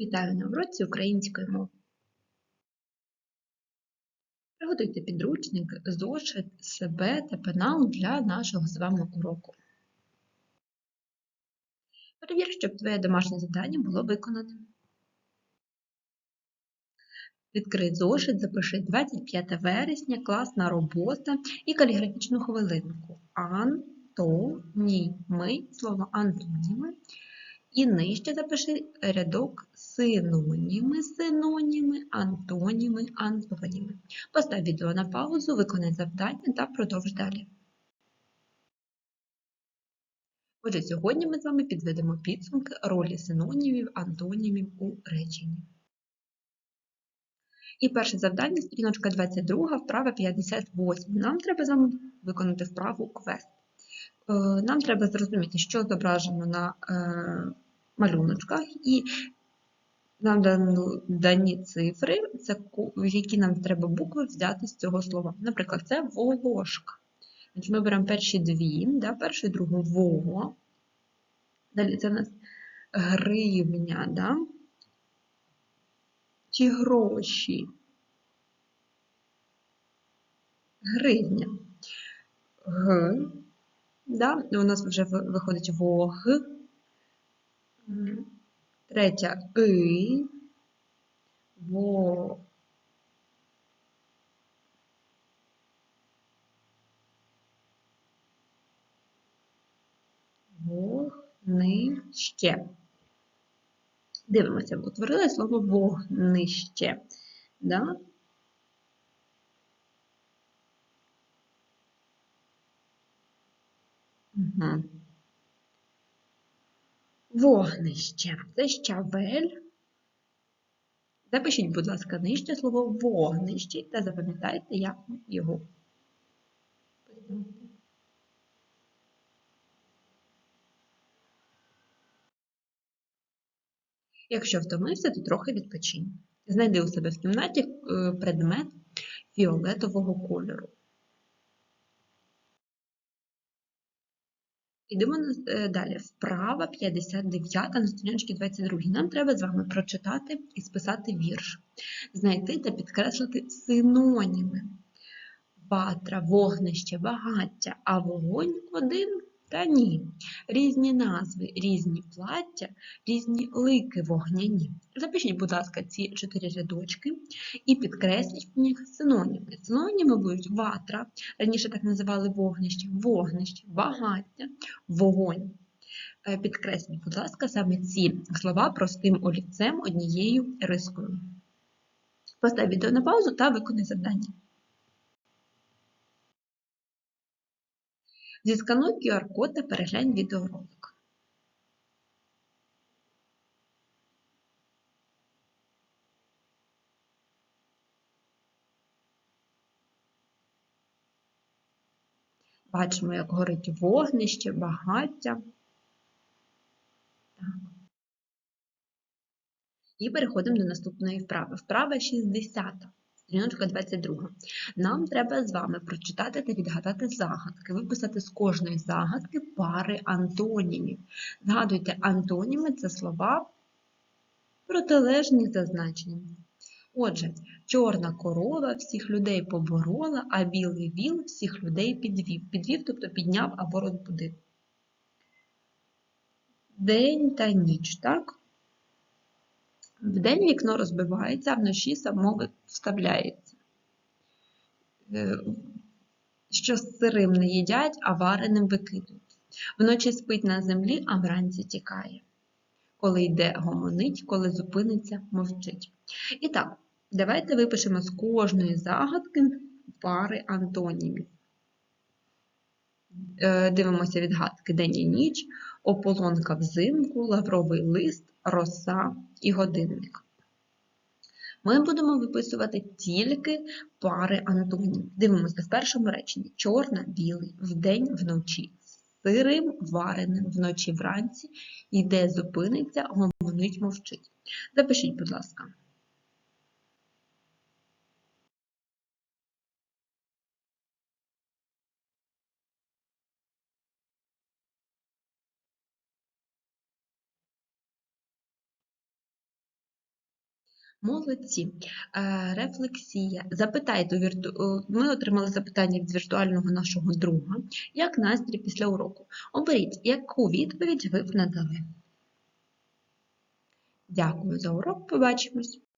Вітаю на уроці української мови. Приготуйте підручник, зошит, себе та пенал для нашого з вами уроку. Перевір, щоб твоє домашнє завдання було виконане. Відкрий зошит, запиши 25 вересня, класна робота і каліграфічну хвилинку. Антоніми, слово антоніми. І нижче запиши рядок синоніми, синоніми, антоніми, антоніми. Постав відео на паузу, виконай завдання та продовж далі. Отже, сьогодні ми з вами підведемо підсумки ролі синонімів, антонімів у реченні. І перше завдання, сторіночка 22, вправа 58. Нам треба з вами виконати вправу квест. Е, нам треба зрозуміти, що зображено на е, малюночках, і нам дані цифри, які нам треба букви взяти з цього слова. Наприклад, це волошка. Ми беремо перші дві, да, першу і другу во. Далі це у нас гривня, да? чи гроші. Гривня. Г. Да? У нас вже виходить вог. Третя и, во, вогнище. Дивимося, утворили слово вогнище. Да? Угу. Вогнище. Це щавель. Запишіть, будь ласка, нижче слово вогнище та запам'ятайте, як його. Якщо втомився, то трохи відпочинь. Знайди у себе в кімнаті е, предмет фіолетового кольору. Йдемо е, далі. Вправа 59 на сторіночці 22. Нам треба з вами прочитати і списати вірш, знайти та підкреслити синоніми. Ватра, вогнище, багаття, а вогонь один та ні. Різні назви, різні плаття, різні лики вогняні. Запишіть, будь ласка, ці чотири рядочки і підкресліть в них синоніми. Синоніми будуть ватра, раніше так називали вогнище, вогнище, багаття, вогонь. Е, підкресліть, будь ласка, саме ці слова простим олівцем однією рискою. Постав відео на паузу та виконай завдання. Зіскануй QR-код та переглянь відеоролик. Бачимо, як горить вогнище, багаття. І переходимо до наступної вправи. Вправа 60. Сторіночка 22. Нам треба з вами прочитати та відгадати загадки, виписати з кожної загадки пари антонімів. Згадуйте, антоніми це слова протилежні за значенням. Отже, чорна корова всіх людей поборола, а білий віл всіх людей підвів. Підвів, тобто підняв або розбудив. День та ніч, так? Вдень вікно розбивається, а вночі само вставляється. Е, що сирим не їдять, а вареним викидуть. Вночі спить на землі, а вранці тікає. Коли йде, гомонить, коли зупиниться, мовчить. І так, давайте випишемо з кожної загадки пари антонімів. Е, дивимося відгадки день і ніч, ополонка взимку, лавровий лист, роса і годинник. Ми будемо виписувати тільки пари антонів. Дивимося в першому реченні: чорна-білий, вдень вночі, сирим, вареним, вночі вранці, йде, зупиниться, гомонить, мовчить. Запишіть, будь ласка. Молодці. Е, Рефлексія. Запитайте Ми отримали запитання від віртуального нашого друга. Як настрій після уроку? Оберіть, яку відповідь ви б надали. Дякую за урок. Побачимось.